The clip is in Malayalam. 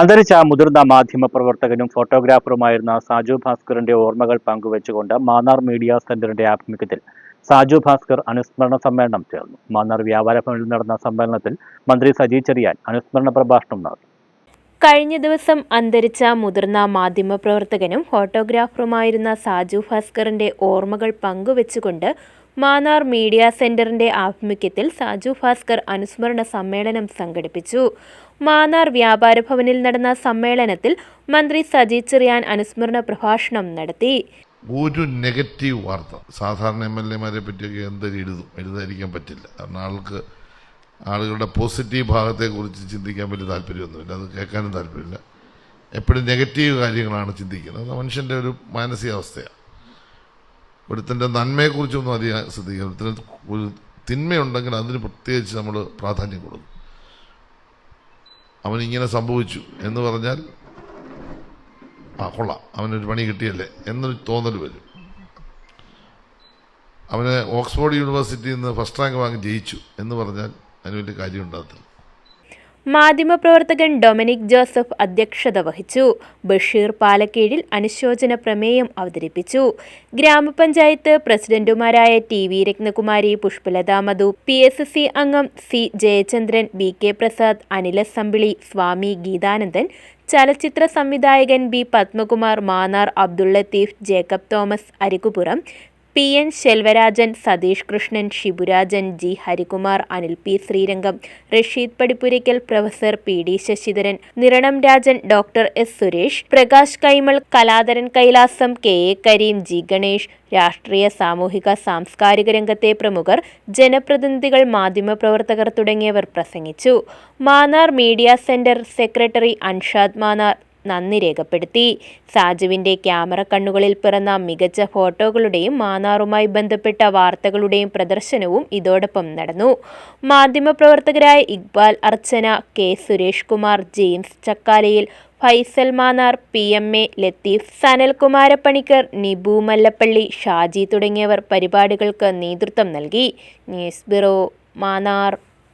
അന്തരിച്ച മുതിർന്ന മാധ്യമ പ്രവർത്തകനും ഫോട്ടോഗ്രാഫറുമായിരുന്ന സാജു ഭാസ്കറിന്റെ ഓർമ്മകൾ പങ്കുവച്ചുകൊണ്ട് മാന്നാർ മീഡിയ സെന്ററിന്റെ ആഭിമുഖ്യത്തിൽ സാജു ഭാസ്കർ അനുസ്മരണ സമ്മേളനം ചേർന്നു. മാന്നാർ വ്യാപാര ഭവനിൽ നടന്ന സമ്മേളനത്തിൽ മന്ത്രി സജി ചെറിയാൻ അനുസ്മരണ പ്രഭാഷണം നടത്തി. കഴിഞ്ഞ ദിവസം അന്തരിച്ച മുതിർന്ന മാധ്യമപ്രവർത്തകനും ഫോട്ടോഗ്രാഫറുമായിരുന്ന സാജു ഭാസ്കറിന്റെ ഓർമ്മകൾ പങ്കുവച്ചുകൊണ്ട് മാനാർ മീഡിയ സെന്ററിന്റെ ആഭിമുഖ്യത്തിൽ സാജു ഭാസ്കർ അനുസ്മരണ സമ്മേളനം സംഘടിപ്പിച്ചു. മാനാർ വ്യാപാര ഭവനിൽ നടന്ന സമ്മേളനത്തിൽ മന്ത്രി സജി ചെറിയാൻ അനുസ്മരണ പ്രഭാഷണം നടത്തി. ഒരു നെഗറ്റീവ് വാർത്ത. സാധാരണ എം എൽ എമാരെ പറ്റിയൊക്കെ എന്തെങ്കിലും എഴുതും പറ്റില്ല. കാരണം ആൾക്ക് ആളുകളുടെ പോസിറ്റീവ് ഭാഗത്തെക്കുറിച്ച് ചിന്തിക്കാൻ വലിയ താല്പര്യമൊന്നുമില്ല. അത് കേൾക്കാനും താല്പര്യമില്ല. എപ്പോഴും നെഗറ്റീവ് കാര്യങ്ങളാണ് ചിന്തിക്കുന്നത്. അത് മനുഷ്യന്റെ ഒരു മാനസികാവസ്ഥയാണ്. ഒരുത്തന്റെ നന്മയെക്കുറിച്ചൊന്നും അധികം ശ്രദ്ധിക്കുക. ഒരുത്തിന് ഒരു തിന്മയുണ്ടെങ്കിൽ അതിന് പ്രത്യേകിച്ച് നമ്മൾ പ്രാധാന്യം കൊടുക്കും. അവനിങ്ങനെ സംഭവിച്ചു എന്ന് പറഞ്ഞാൽ ആ കൊള്ളാം. അവനൊരു പണി കിട്ടിയല്ലേ എന്നൊരു തോന്നൽ വരും. അവന് ഓക്സ്ഫോർഡ് യൂണിവേഴ്സിറ്റിയിൽ നിന്ന് ഫസ്റ്റ് റാങ്ക് വാങ്ങി ജയിച്ചു എന്ന് പറഞ്ഞാൽ അതിന് വലിയ കാര്യം ഉണ്ടാകത്തില്ല. മാധ്യമപ്രവർത്തകൻ ഡൊമിനിക് ജോസഫ് അധ്യക്ഷത വഹിച്ചു. ബഷീർ പാലക്കീഴിൽ അനുശോചന പ്രമേയം അവതരിപ്പിച്ചു. ഗ്രാമപഞ്ചായത്ത് പ്രസിഡന്റുമാരായ T V Rathnakumari Pushpalatha Madhu P S C അംഗം C Jayachandran B K Prasad Anila Sampili Swami Geethanandan ചലച്ചിത്ര സംവിധായകൻ B Padmakumar Mannar Abdul Latheef Jacob Thomas Arikupuram P N Selvarajan Satheesh Krishnan Shiburajan G Harikumar Anil P Sreerangam Rasheed Padippurakkal professor P D Sasidharan Niranam Rajan doctor S Suresh Prakash Kaimal Kaladharan Kailasam K A Kareem G Ganesh രാഷ്ട്രീയ സാമൂഹിക സാംസ്കാരിക രംഗത്തെ പ്രമുഖർ ജനപ്രതിനിധികൾ മാധ്യമപ്രവർത്തകർ തുടങ്ങിയവർ പ്രസംഗിച്ചു. Mannar media centre secretary Anshad Mannar നന്ദി രേഖപ്പെടുത്തി. സാജുവിന്റെ ക്യാമറ കണ്ണുകളിൽ പിറന്ന മികച്ച ഫോട്ടോകളുടെയും മാന്നാറുമായി ബന്ധപ്പെട്ട വാർത്തകളുടെയും പ്രദർശനവും ഇതോടൊപ്പം നടന്നു. മാധ്യമപ്രവർത്തകരായ Iqbal Archana K Suresh Kumar James Chakkalayil Faisal Mannar P M A Latheef Sanal Kumarappanicker Nibu Mallappally Shaji തുടങ്ങിയവർ പരിപാടികൾക്ക് നേതൃത്വം നൽകി. News bureau Mannar.